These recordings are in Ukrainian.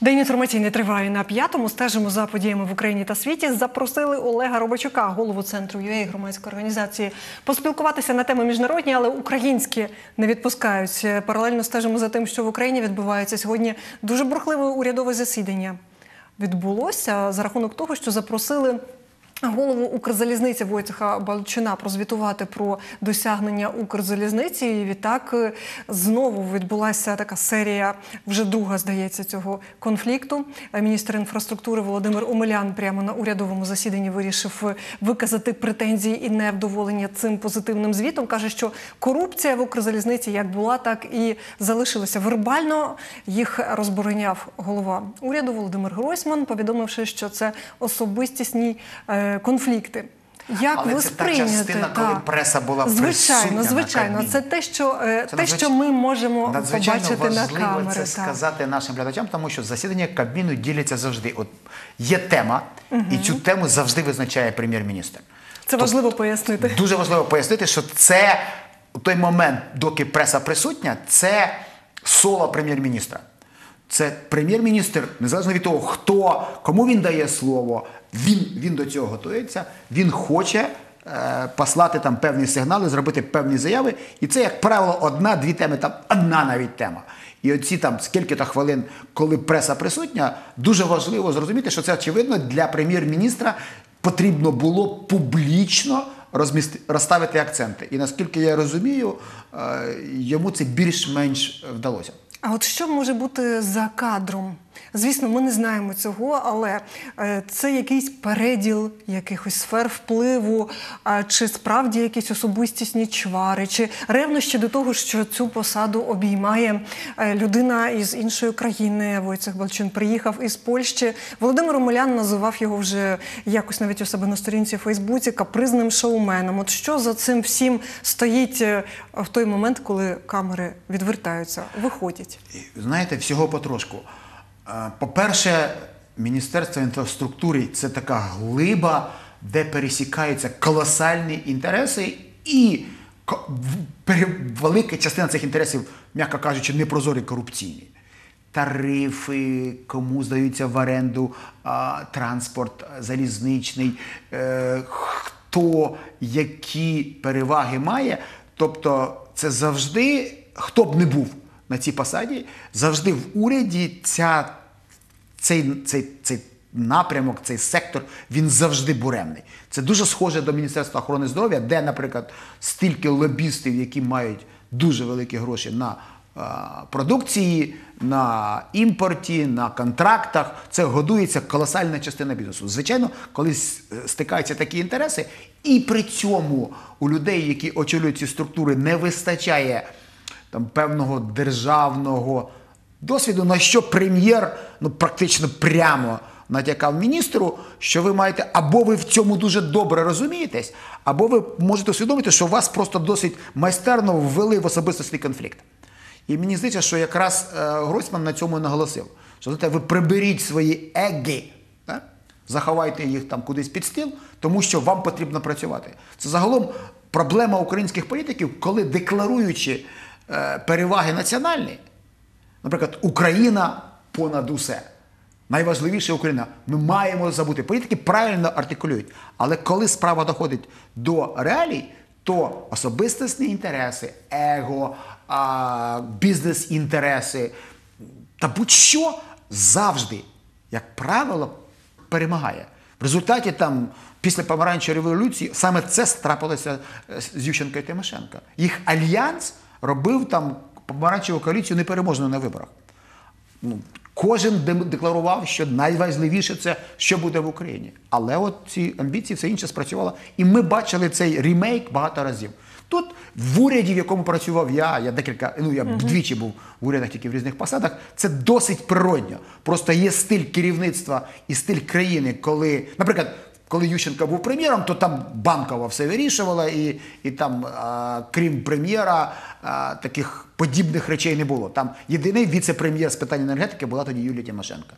День інформаційний триває на п'ятому. Стежимо за подіями в Україні та світі. Запросили Олега Робачука, голову центру UA громадської організації, поспілкуватися на теми міжнародні, але українські не відпускають. Паралельно стежимо за тим, що в Україні відбувається сьогодні дуже бурхливе урядове засідання. Відбулося за рахунок того, що запросили. Голову Укрзалізниці Войцеха Балчина прозвітувати про досягнення Укрзалізниці. І відтак е, знову відбулася така серія, вже друга, здається, цього конфлікту. Е, Міністр інфраструктури Володимир Омелян прямо на урядовому засіданні вирішив е, виказати претензії і невдоволення цим позитивним звітом. каже, що корупція в Укрзалізниці як була, так і залишилася. Вербально їх розбороняв голова уряду Володимир Гройсман, повідомивши, що це особистісні конфлікти. Як Але ви це та частина, коли Так. преса була звичайно, присутня на звичайно. Це те, що е, Це те, надзвич- що ми можемо Надзвичайно побачити на важливо камери. це так. сказати нашим глядачам, тому що засідання Кабміну діляться завжди. От є тема, і цю тему завжди визначає прем'єр-міністр. Це важливо пояснити. Дуже важливо пояснити, що це той момент, доки преса присутня, це соло прем'єр-міністра. Це прем'єр-міністр, незалежно від того, хто, кому він дає слово, він, він до цього готується, він хоче е, послати там певні сигнали, зробити певні заяви. І це, як правило, одна-дві теми, там одна навіть тема. І оці там скільки-то хвилин, коли преса присутня, дуже важливо зрозуміти, що це очевидно для прем'єр-міністра потрібно було публічно розмісти, розставити акценти. І наскільки я розумію, е, йому це більш-менш вдалося. А от що може бути за кадром? Звісно, ми не знаємо цього, але е, це якийсь переділ якихось сфер впливу, чи справді якісь особистісні чвари, чи ревнощі до того, що цю посаду обіймає е, людина із іншої країни. Войцех Балчин приїхав із Польщі. Володимир Омелян називав його вже якось навіть у себе на сторінці в Фейсбуці капризним шоуменом. От що за цим всім стоїть е, в той момент, коли камери відвертаються, виходять? Знаєте, всього потрошку. По-перше, Міністерство інфраструктури це така глиба, де пересікаються колосальні інтереси, і велика частина цих інтересів, м'яко кажучи, непрозорі корупційні. Тарифи, кому здаються в оренду а, транспорт залізничний, е, хто які переваги має. Тобто, це завжди, хто б не був на цій посаді, завжди в уряді ця, цей, цей, цей напрямок, цей сектор, він завжди буремний. Це дуже схоже до Міністерства охорони здоров'я, де, наприклад, стільки лобістів, які мають дуже великі гроші на е, продукції, на імпорті, на контрактах. Це годується колосальна частина бізнесу. Звичайно, коли стикаються такі інтереси, і при цьому у людей, які очолюють ці структури, не вистачає там певного державного досвіду, на що прем'єр ну практично прямо натякав міністру, що ви маєте або ви в цьому дуже добре розумієтесь, або ви можете усвідомити, що вас просто досить майстерно ввели в особистісний конфлікт. І мені здається, що якраз е, Гройсман на цьому наголосив, що знаєте, ви приберіть свої еги, так? заховайте їх там кудись під стіл, тому що вам потрібно працювати. Це загалом проблема українських політиків, коли декларуючи переваги національні, наприклад, Україна понад усе. Найважливіше Україна. Ми маємо забути. Політики правильно артикулюють. Але коли справа доходить до реалій, то особистісні інтереси, его, бізнес-інтереси та будь-що завжди, як правило, перемагає. В результаті там, після помаранчевої революції, саме це трапилося е, з Ющенко і Тимошенко. Їх альянс робив там помаранчеву коаліцію непереможною на виборах. Ну, кожен декларував, що найважливіше це що буде в Україні. Але от ці амбіції, все інше спрацювало. І ми бачили цей ремейк багато разів. Тут в уряді, в якому працював я, я декілька, ну я вдвічі був в урядах тільки в різних посадах, це досить природньо. Просто є стиль керівництва і стиль країни, коли, наприклад, коли Ющенко був прем'єром, то там банкова все вирішувала, і, і там, а, крім прем'єра, а, таких подібних речей не було. Там єдиний віце-прем'єр з питань енергетики була тоді Юлія Тимошенко,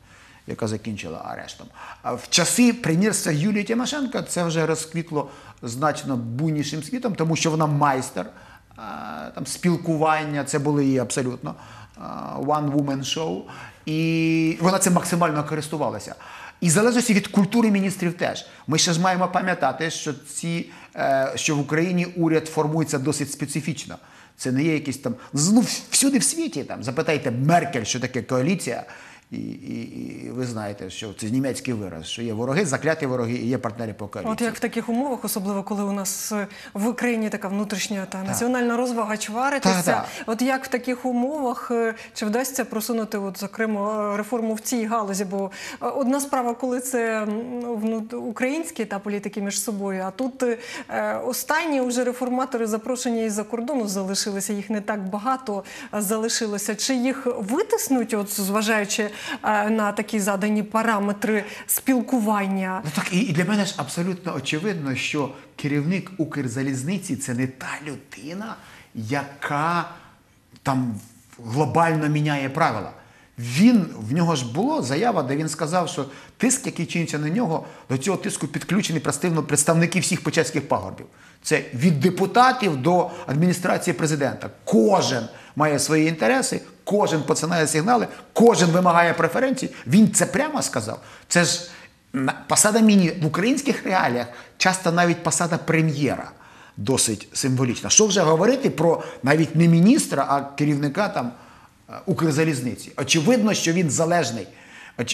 яка закінчила арештом. А в часи прем'єрства Юлії Тимошенко це вже розквітло значно буйнішим світом, тому що вона майстер там спілкування, це були її абсолютно а, one woman show. І вона цим максимально користувалася. І в залежності від культури міністрів теж. Ми ще ж маємо пам'ятати, що ці е, що в Україні уряд формується досить специфічно. Це не є якісь там ну, всюди в світі. Там запитайте Меркель, що таке коаліція. І, і, і ви знаєте, що це німецький вираз, що є вороги, закляті вороги і є партнери по коаліції. От як в таких умовах, особливо коли у нас е, в Україні така внутрішня та національна розвага чваритися. Так, так. От як в таких умовах е, чи вдасться просунути, от зокрема, е, реформу в цій галузі? Бо одна справа, коли це м, українські та політики між собою, а тут останні вже реформатори запрошені із-за кордону залишилися. Їх не так багато залишилося. Чи їх витиснуть, от зважаючи на такі задані параметри спілкування? Ну так і, для мене ж абсолютно очевидно, що керівник Укрзалізниці це не та людина, яка там глобально міняє правила. Він в нього ж було заява, де він сказав, що тиск, який чиниться на нього, до цього тиску підключені представники всіх почеських пагорбів. Це від депутатів до адміністрації президента. Кожен має свої інтереси, кожен посилає сигнали, кожен вимагає преференцій. Він це прямо сказав. Це ж посада міні в українських реаліях, часто навіть посада прем'єра досить символічна. Що вже говорити про навіть не міністра, а керівника там е, Укрзалізниці. Очевидно, що він залежний.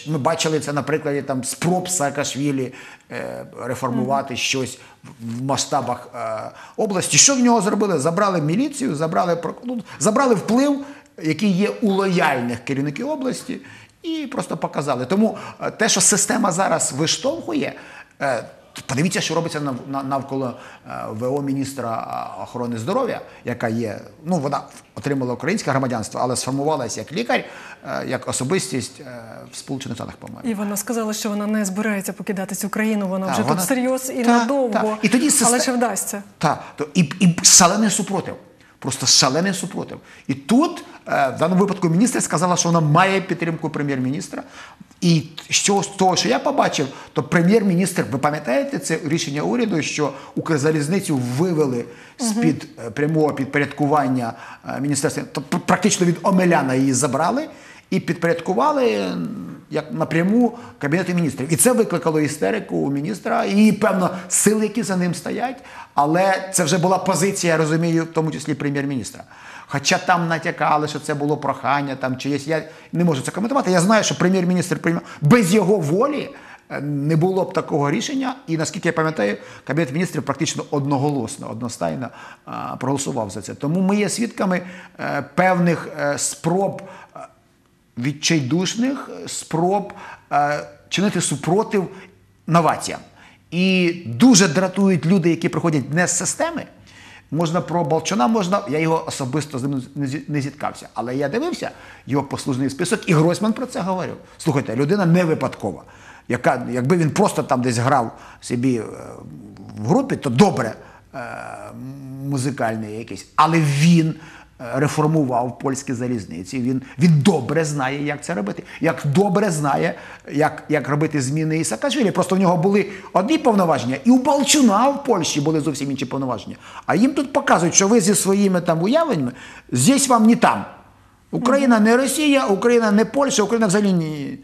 Ми бачили це на прикладі там спроб Саакашвілі е, реформувати щось в- в масштабах е, області. Що в нього зробили? Забрали міліцію, забрали ну, забрали вплив, який є у лояльних керівників області, і просто показали. Тому е, те, що система зараз виштовхує. е, Подивіться, що робиться нав- навколо е, ВО міністра охорони здоров'я, яка є, ну вона отримала українське громадянство, але сформувалася як лікар, як особистість в Сполучених Штатах, по-моєму. І вона сказала, що вона не збирається покидати цю країну. Вона Та, вже вона- тут серйоз і Та, надовго. та. І тоді Але систем- чи вдасться? Так, і, і шалений супротив. Просто шалений супротив. І тут, е, в даному випадку, міністр сказала, що вона має підтримку прем'єр-міністра. І з того, що я побачив, то прем'єр-міністр, ви пам'ятаєте це рішення уряду, що Укрзалізницю вивели з-під е, прямого підпорядкування е, міністерства, тобто практично від Омеляна її забрали і підпорядкували як напряму Кабінету міністрів. І це викликало істерику у міністра і, певно, сили, які за ним стоять. Але це вже була позиція, я розумію, в тому числі прем'єр-міністра. Хоча там натякали, що це було прохання, там чиєсь. Я не можу це коментувати. Я знаю, що прем'єр-міністр приймав без його волі. е, Не було б такого рішення, і наскільки я пам'ятаю, кабінет міністрів практично одноголосно, одностайно проголосував за це. Тому ми є свідками е, певних е, спроб е, відчайдушних спроб е, чинити супротив новаціям. І дуже дратують люди, які приходять не з системи. Можна про Балчуна, можна, я його особисто з ним не зіткався. Але я дивився його послужний список, і Гройсман про це говорив. Слухайте, людина не випадкова. Яка, якби він просто там десь грав собі е, в групі, то добре е, музикальний якийсь. Але він реформував польські залізниці. Він, він добре знає, як це робити. Як добре знає, як, як робити зміни і Саакашвілі. Просто в нього були одні повноваження, і у Балчуна в Польщі були зовсім інші повноваження. А їм тут показують, що ви зі своїми там уявленнями, здесь вам не там. Україна не Росія, Україна не Польща, Україна взагалі не.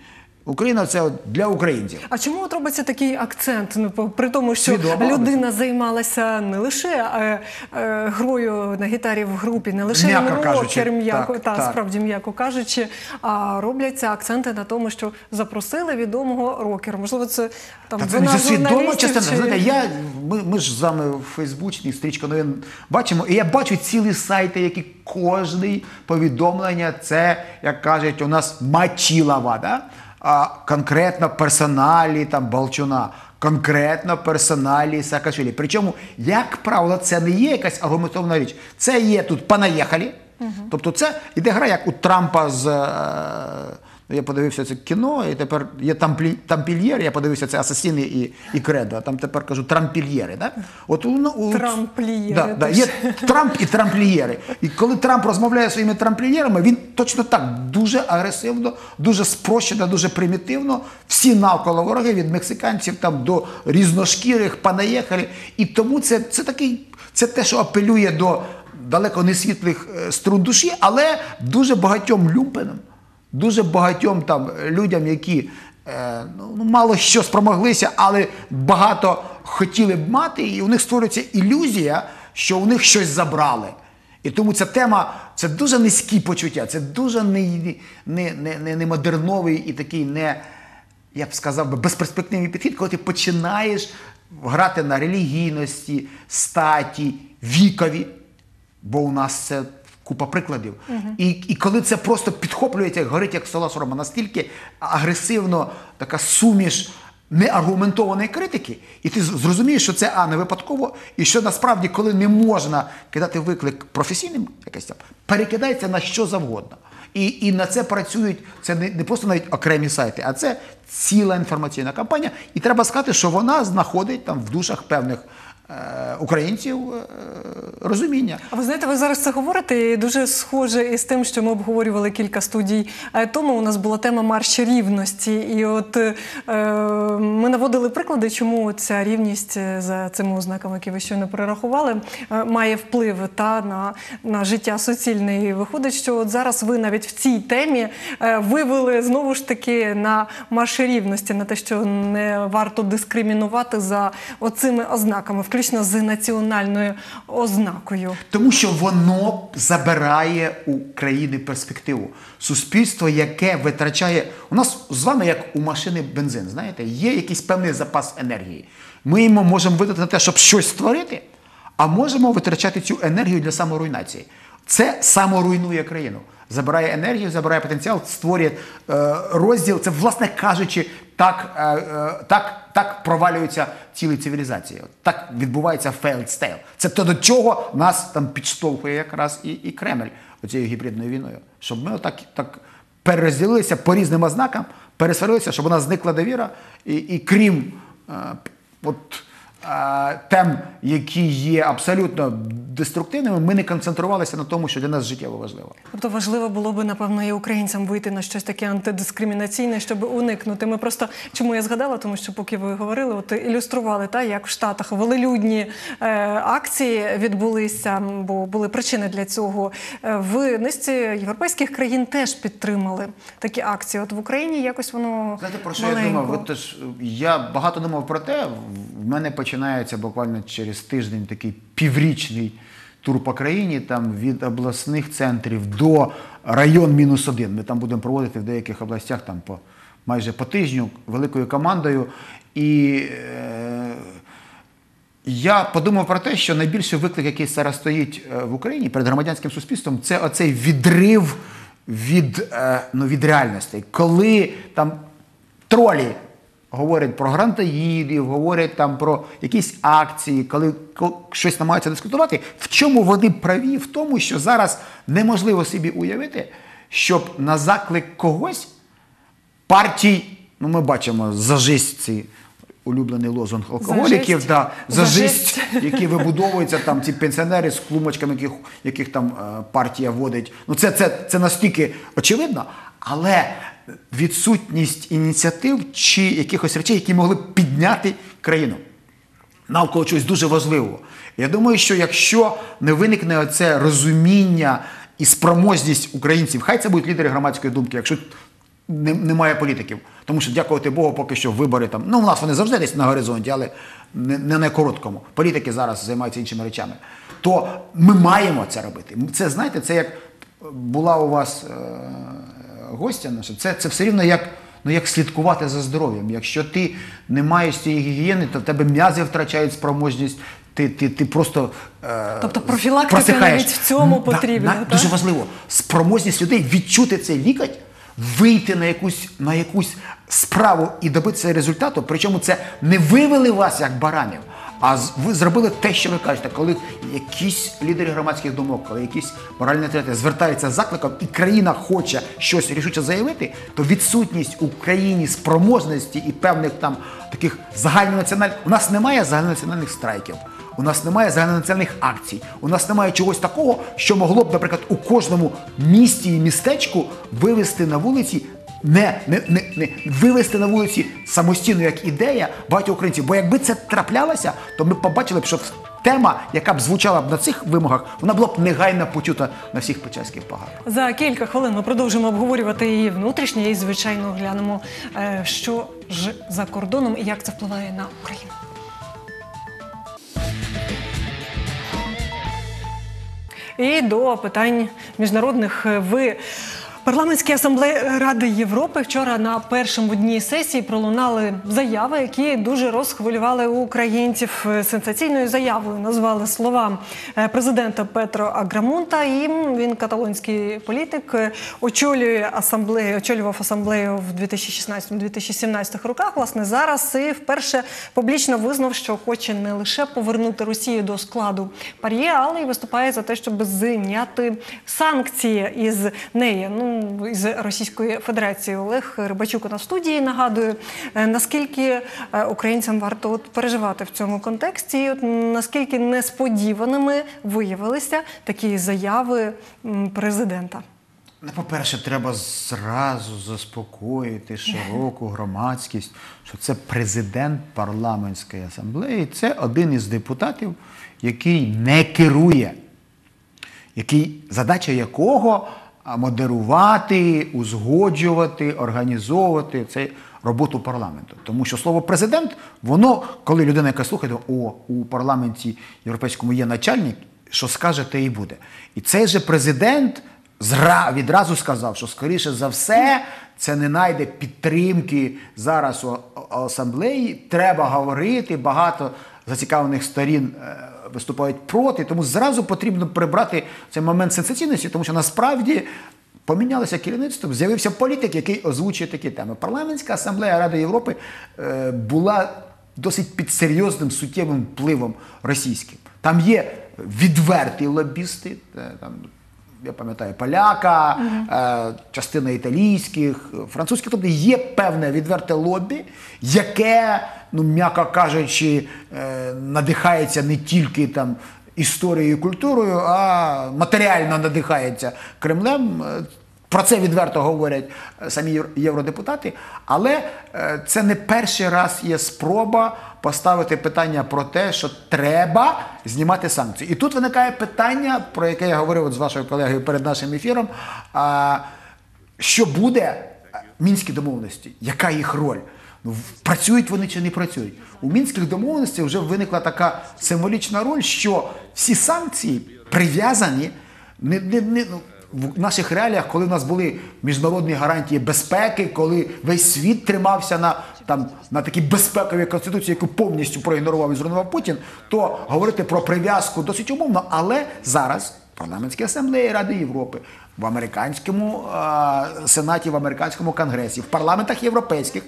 Україна це для українців. А чому от робиться такий акцент? Ну, при тому, що Свідомо людина займалася не лише е, е, грою на гітарі в групі, не лише М'яко кажучи, рокер, м'яко, так, та так. справді м'яко кажучи, а робляться акценти на тому, що запросили відомого рокера. Можливо, це там це вина свідома журналістів частина. чи- Знаєте, я, ми, ми ж з вами в Фейсбучній стрічка новин бачимо, і я бачу цілі сайти, які кожний повідомлення це, як кажуть, у нас мачілава, да? А конкретно персоналі там Балчуна. Конкретно персоналі Саакашвілі. Причому, як правило, це не є якась аргументована річ. Це є тут понаїхали. Тобто це іде гра, як у Трампа з. е, я подивився це кіно, і тепер є тампільєри, я подивився це асасіни і, і кредо, а там тепер кажу трампільєри. Да? От, ну, у, Трамплієри, Да, да, є Трамп і трамплієри. І коли Трамп розмовляє своїми трамплієрами, він точно так дуже агресивно, дуже спрощено, дуже примітивно. Всі навколо вороги від мексиканців там до різношкірих, панаєхалі. І тому це, це такий, це те, що апелює до далеко не світлих е, струн душі, але дуже багатьом люмпенам, дуже багатьом там людям, які е, ну, ну, мало що спромоглися, але багато хотіли б мати, і у них створюється ілюзія, що у них щось забрали. І тому ця тема це дуже низькі почуття, це дуже не, не, не, не, модерновий і такий не, я б сказав би, безперспективний підхід, коли ти починаєш грати на релігійності, статі, вікові, бо у нас це купа прикладів. І, і коли це просто підхоплюється, горить, як стола сорома, настільки агресивно така суміш неаргументованої критики, і ти зрозумієш, що це а не випадково, і що насправді, коли не можна кидати виклик професійним, якось там, перекидається на що завгодно. І, і на це працюють це не, не просто навіть окремі сайти, а це ціла інформаційна кампанія. І треба сказати, що вона знаходить там в душах певних українців е, розуміння. А ви знаєте, ви зараз це говорите і дуже схоже із тим, що ми обговорювали кілька студій е, тому. У нас була тема марш рівності, і от е, ми наводили приклади, чому ця рівність е, за цими ознаками, які ви щойно перерахували, е, має вплив та на, на життя суцільне. І виходить, що от зараз ви навіть в цій темі е, вивели знову ж таки на марш рівності, на те, що не варто дискримінувати за оцими ознаками, включно з національною ознакою. Тому що воно забирає у країни перспективу. Суспільство, яке витрачає. У нас з вами, як у машини бензин, знаєте, є якийсь певний запас енергії. Ми йому можемо видати на те, щоб щось створити, а можемо витрачати цю енергію для саморуйнації. Це саморуйнує країну. Забирає енергію, забирає потенціал, створює е, розділ. Це, власне кажучи, так, е, е, так, так провалюються цілі цивілізації. Так відбувається failed state. Це то, до чого нас там підштовхує якраз і, і Кремль оцією гібридною війною. Щоб ми отак так перерозділилися по різним ознакам, пересварилися, щоб у нас зникла довіра, і, і крім е, от, е, тем, які є абсолютно деструктивними, ми не концентрувалися на тому, що для нас життєво важливо. Тобто важливо було би, напевно, і українцям вийти на щось таке антидискримінаційне, щоб уникнути. Ми просто чому я згадала, тому що поки ви говорили, от ілюстрували та як в Штатах велелюдні е, акції відбулися, бо були причини для цього. Е, в низці європейських країн теж підтримали такі акції. От в Україні якось воно Знаєте, про що маленько. я думав? Ви теж, я багато думав про те. В мене починається буквально через тиждень такий піврічний тур по країні, там від обласних центрів до район мінус один. Ми там будемо проводити в деяких областях там по майже по тижню великою командою. І е, я подумав про те, що найбільший виклик, який зараз стоїть е, в Україні перед громадянським суспільством, це оцей відрив від, е, ну, від реальності. Коли там тролі говорять про грантоїдів, говорять там про якісь акції, коли ко- щось намагаються дискутувати, в чому вони праві? В тому, що зараз неможливо собі уявити, щоб на заклик когось партій, ну ми бачимо зажисть ці улюблений лозунг алкоголіків, Зажисть. да, Зажисть. які вибудовуються там ці пенсіонери з клумочками, яких, яких там е, партія водить. Ну це, це, це настільки очевидно, але відсутність ініціатив чи якихось речей, які могли б підняти країну навколо чогось дуже важливого. Я думаю, що якщо не виникне оце розуміння і спроможність українців, хай це будуть лідери громадської думки, якщо немає політиків. Тому що, дякувати Богу, поки що вибори там. Ну, у нас вони завжди десь на горизонті, але не, не на короткому. Політики зараз займаються іншими речами. То ми маємо це робити. Це, знаєте, це як була у вас е, гостя наша, це, це все рівно як, ну, як слідкувати за здоров'ям. Якщо ти не маєш цієї гігієни, то в тебе м'язи втрачають спроможність. Ти, ти, ти просто е, Тобто профілактика просихаєш. навіть в цьому да, потрібна, на- так? Дуже важливо. Спроможність людей відчути цей лікать, вийти на якусь, на якусь справу і добитися результату. Причому це не вивели вас як баранів, а ви зробили те, що ви кажете, коли якісь лідери громадських думок, коли якісь моральні авторитети звертаються з закликом, і країна хоче щось рішуче заявити, то відсутність у країні спроможності і певних там таких загальнонаціональних. У нас немає загальнонаціональних страйків. У нас немає загальнонаціональних акцій. У нас немає чогось такого, що могло б, наприклад, у кожному місті і містечку вивести на вулиці. Не, не, не, не вивести на вулиці самостійно як ідея багатьох українців. Бо якби це траплялося, то ми побачили б, що тема, яка б звучала б на цих вимогах, вона була б негайно почута на всіх печерських пагарах. За кілька хвилин ми продовжимо обговорювати її внутрішнє і, звичайно, глянемо, е, що ж за кордоном і як це впливає на Україну. І до питань міжнародних ви. Парламентській асамблеї Ради Європи вчора на першому дні сесії пролунали заяви, які дуже розхвилювали українців. Сенсаційною заявою назвали слова е, президента Петро Аграмунта. І він каталонський політик е, очолює асамблею, очолював асамблею в 2016-2017 роках. Власне зараз і вперше публічно визнав, що хоче не лише повернути Росію до складу пар'є, але й виступає за те, щоб зняти санкції із неї. Ну із Російської Федерації Олег Рибачук в студії. Нагадую, е, наскільки е, українцям варто от переживати в цьому контексті, і от наскільки несподіваними виявилися такі заяви президента. Ну, по-перше, треба зразу заспокоїти широку громадськість, що це президент парламентської асамблеї, це один із депутатів, який не керує, який, задача якого модерувати, узгоджувати, організовувати цей роботу парламенту. Тому що слово президент, воно, коли людина, яка слухає, о, у парламенті європейському є начальник, що скаже, те і буде. І цей же президент зра, відразу сказав, що скоріше за все це не знайде підтримки зараз у асамблеї. Треба говорити, багато зацікавлених сторін е, виступають проти, тому зразу потрібно прибрати цей момент сенсаційності, тому що насправді. Помінялося керівництво, з'явився політик, який озвучує такі теми. Парламентська асамблея Ради Європи е, була досить під серйозним суттєвим впливом російським. Там є відверті лобісти, е, там, я пам'ятаю, поляка, е, частина італійських, французьких. Тобто є певне відверте лобі, яке, ну м'яко кажучи, е, надихається не тільки там історією і культурою, а матеріально надихається Кремлем. Е, Про це відверто говорять е, самі євродепутати, але це не перший раз є спроба поставити питання про те, що треба знімати санкції. І тут виникає питання, про яке я говорив з вашою колегою перед нашим ефіром. Що буде мінські домовленості? Яка їх роль? Ну, працюють вони чи не працюють? У мінських домовленостях вже виникла така символічна роль, що всі санкції прив'язані не, не, не, ну, в наших реаліях, коли в нас були міжнародні гарантії безпеки, коли весь світ тримався на, там, на такій безпековій конституції, яку повністю проігнорував і зруйнував Путін, то говорити про прив'язку досить умовно. Але зараз парламентській асамблеї Ради Європи, в американському е, сенаті, в американському конгресі, в парламентах європейських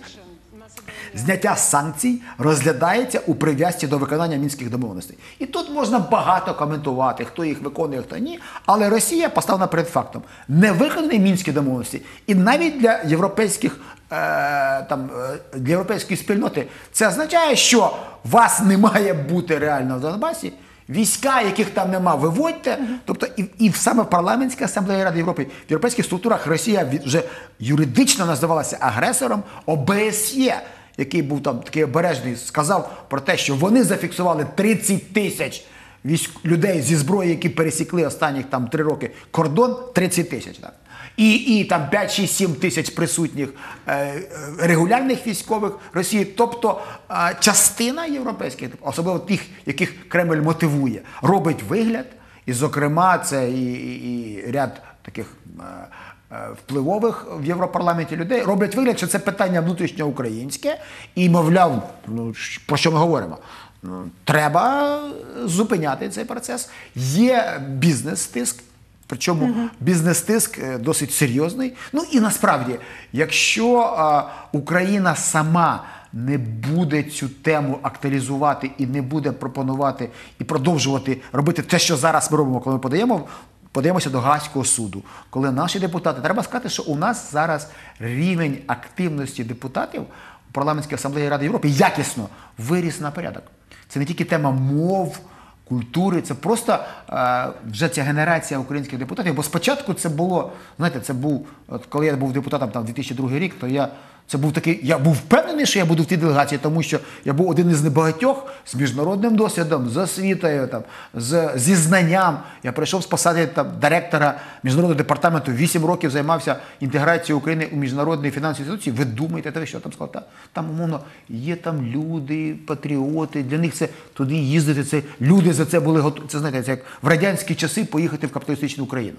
зняття санкцій розглядається у прив'язці до виконання мінських домовленостей. І тут можна багато коментувати, хто їх виконує, хто ні. Але Росія поставлена перед фактом не виконані мінські домовленості. І навіть для європейських. е, Там е, для європейської спільноти це означає, що вас не має бути реально в Донбасі. Війська, яких там нема, виводьте. Тобто, і, і саме в парламентській асамблеї Ради Європи, в європейських структурах Росія вже юридично називалася агресором ОБСЄ, який був там такий обережний, сказав про те, що вони зафіксували 30 тисяч військ людей зі зброї, які пересікли останніх там три роки кордон, 30 тисяч. Так. І, і там 5-6-7 тисяч присутніх е, е, регулярних військових Росії. Тобто е, частина європейських, особливо тих, яких Кремль мотивує, робить вигляд, і, зокрема, це і, і, і ряд таких. е, Впливових в Європарламенті людей роблять вигляд, що це питання внутрішньоукраїнське, і, мовляв, ну про що ми говоримо? Ну, треба зупиняти цей процес. Є бізнес-тиск, Причому бізнес-тиск е, досить серйозний. Ну і насправді, якщо а, Україна сама не буде цю тему актуалізувати і не буде пропонувати і продовжувати робити те, що зараз ми робимо, коли ми подаємо. Подаємося до Гаазького суду, коли наші депутати, треба сказати, що у нас зараз рівень активності депутатів у парламентській асамблеї Ради Європи якісно виріс на порядок. Це не тільки тема мов, культури. Це просто е, вже ця генерація українських депутатів. Бо спочатку це було, знаєте, це був, коли я був депутатом там 2002 рік, то я Це був такий. Я був впевнений, що я буду в тій делегації, тому що я був один із небагатьох з міжнародним досвідом, з освітою, там, з, зі знанням. Я прийшов з посади там, директора міжнародного департаменту, 8 років займався інтеграцією України у міжнародні фінансові інституції. Ви думаєте, та ви що там сказав? Та, там, умовно, є там люди, патріоти. Для них це туди їздити. Це люди за це були готові. Це знаєте, це як в радянські часи поїхати в капіталістичну Україну.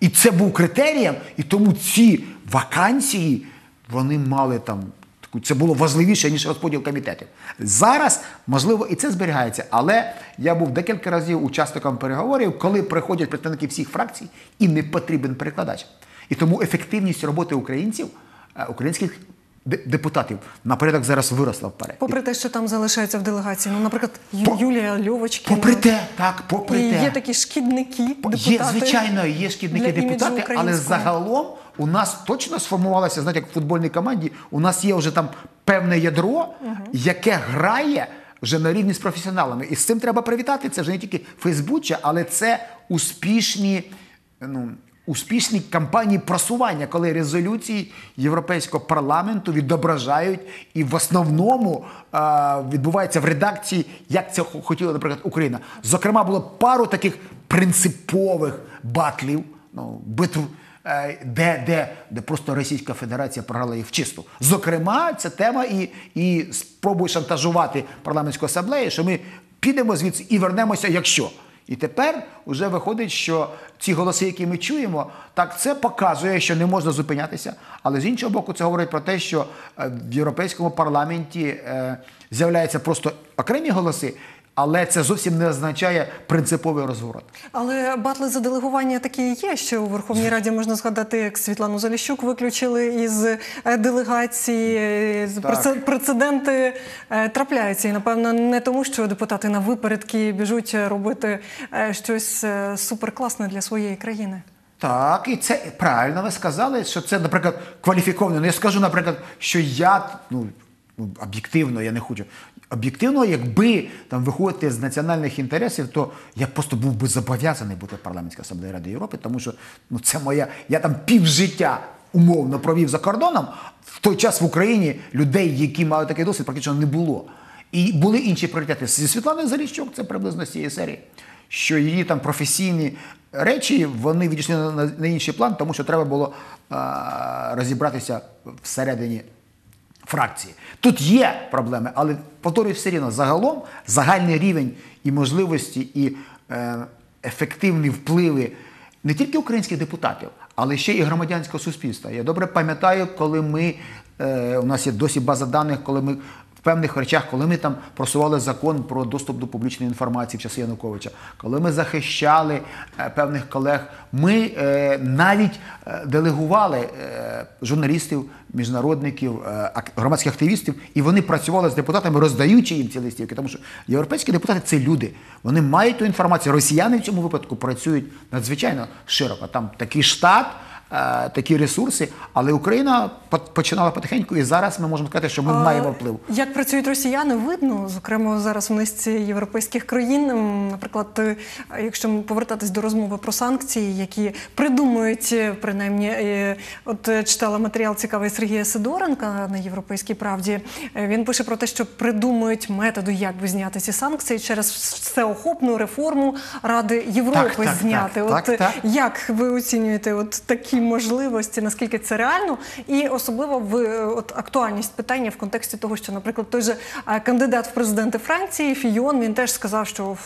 І це був критерієм, і тому ці вакансії вони мали там таку. Це було важливіше, ніж розподіл комітетів. Зараз, можливо, і це зберігається, але я був декілька разів учасником переговорів, коли приходять представники всіх фракцій і не потрібен перекладач. І тому ефективність роботи українців, е, українських депутатів на порядок зараз виросла вперед. Попри те, що там залишаються в делегації, ну, наприклад, По- Юлія Льовочкіна. Попри те, так, попри і те. є такі шкідники, депутати. Є, звичайно, є шкідники депутати, але загалом у нас точно сформувалося, знаєте, як в футбольній команді, у нас є вже там певне ядро, яке грає вже на рівні з професіоналами. І з цим треба привітати. Це вже не тільки Фейсбуччя, але це успішні. Ну, Успішні кампанії просування, коли резолюції Європейського парламенту відображають і в основному е, відбувається в редакції, як це хотіла, наприклад, Україна. Зокрема, було пару таких принципових батлів, ну, битв, де, де, де просто Російська Федерація програла їх в чисту. Зокрема, ця тема і, і спробує шантажувати парламентську асамблею, що ми підемо звідси і вернемося, якщо. І тепер вже виходить, що ці голоси, які ми чуємо, так це показує, що не можна зупинятися. Але з іншого боку, це говорить про те, що е, в європейському парламенті е, з'являються просто окремі голоси, але це зовсім не означає принциповий розворот. Але батли за делегування такі є, що у Верховній Раді можна згадати, як Світлану Заліщук виключили із е, делегації. Е, Так. Прецеденти е, трапляються. І, напевно, не тому, що депутати на випередки біжуть робити щось суперкласне для своєї країни. Так, і це правильно ви сказали, що це, наприклад, кваліфіковано. Ну, я скажу, наприклад, що я ну, ну, об'єктивно, я не хочу. Об'єктивно, якби там виходити з національних інтересів, то я просто був би зобов'язаний бути в парламентській асамблеї Ради Європи, тому що ну, це моя. Я там півжиття умовно провів за кордоном. В той час в Україні людей, які мали такий досвід, практично не було. І були інші пріоритети. Зі Світланою Заліщук це приблизно з цієї серії, що її там професійні речі вони відійшли на, на, на інший план, тому що треба було а, розібратися всередині фракції. Тут є проблеми, але повторюю все рівно, загалом загальний рівень і можливості, і е, ефективні впливи не тільки українських депутатів, але ще і громадянського суспільства. Я добре пам'ятаю, коли ми е, у нас є досі база даних, коли ми певних речах, коли ми там просували закон про доступ до публічної інформації в часи Януковича, коли ми захищали е, певних колег, ми е, навіть е, делегували журналістів, міжнародників, громадських активістів, і вони працювали з депутатами, роздаючи їм ці листівки. Тому що європейські депутати це люди. Вони мають ту інформацію. Росіяни в цьому випадку працюють надзвичайно широко. Там такий штат. Е, Такі ресурси, але Україна починала потихеньку, і зараз ми можемо сказати, що ми маємо вплив. Як працюють росіяни, видно, зокрема зараз в низці європейських країн. Наприклад, е, якщо повертатись до розмови про санкції, які придумують е, принаймні, от читала матеріал цікавий Сергія Сидоренка на Європейській правді. Він пише про те, що придумують методи, як би зняти ці санкції через всеохопну реформу Ради Європи Так, так, зняти. так, от так, так. як ви оцінюєте от такі можливості, наскільки це реально, і особливо в е, от актуальність питання в контексті того, що, наприклад, той же е, кандидат в президенти Франції Фійон він теж сказав, що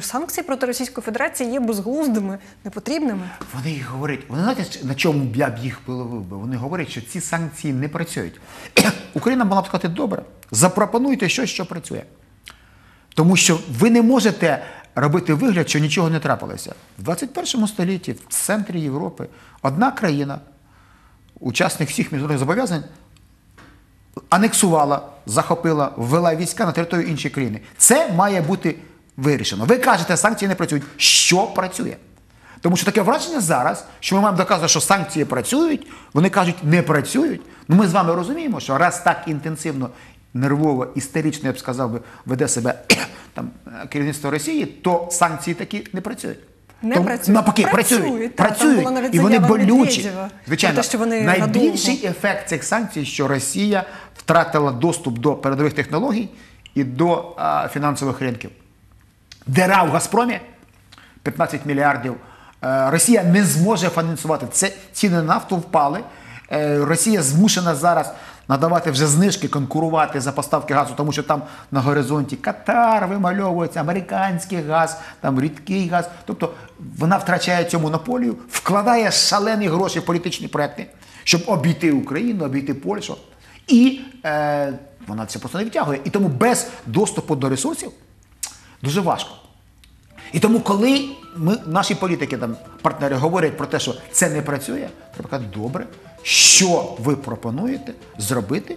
санкції проти Російської Федерації є безглуздими, непотрібними. Вони їх говорять, вони знаєте, на чому я б їх половив би? Вони говорять, що ці санкції не працюють. Україна могла б сказати, добре, запропонуйте щось, що працює. Тому що ви не можете робити вигляд, що нічого не трапилося. В 21 столітті, в центрі Європи, одна країна, учасник всіх міжнародних зобов'язань, анексувала, захопила, ввела війська на територію іншої країни. Це має бути вирішено. Ви кажете, санкції не працюють. Що працює? Тому що таке враження зараз, що ми маємо доказувати, що санкції працюють, вони кажуть, не працюють. Ну ми з вами розуміємо, що раз так інтенсивно, нервово, істерично, я б сказав би, веде себе там е, керівництво Росії, то санкції такі не працюють. Не Тому- працюють. Навпаки, Працюють, працюють. так, працюють. була навіть і вони болючі. Звичайно, те, що вони найбільший надовго. ефект цих санкцій, що Росія втратила доступ до передових технологій і до а, фінансових ринків. Дера в Газпромі 15 мільярдів. Е, Росія не зможе фінансувати. Це ціни на нафту впали. Е, Росія змушена зараз надавати вже знижки, конкурувати за поставки газу, тому що там на горизонті Катар вимальовується, американський газ, там рідкий газ. Тобто вона втрачає цю монополію, вкладає шалені гроші в політичні проекти, щоб обійти Україну, обійти Польщу. І е, вона це просто не витягує. І тому без доступу до ресурсів дуже важко. І тому, коли ми, наші політики, там, партнери говорять про те, що це не працює, треба казати, добре, що ви пропонуєте зробити?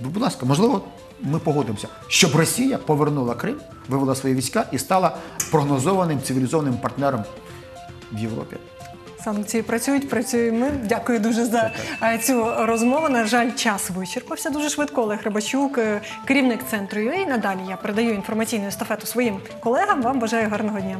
Будь ласка, можливо, ми погодимося, щоб Росія повернула Крим, вивела свої війська і стала прогнозованим цивілізованим партнером в Європі. Санкції працюють, працюємо. Дякую дуже за е, цю розмову. На жаль, час вичерпався дуже швидко. Олег Рибачук, е, керівник центру UA. Надалі я передаю інформаційну естафету своїм колегам. Вам бажаю гарного дня.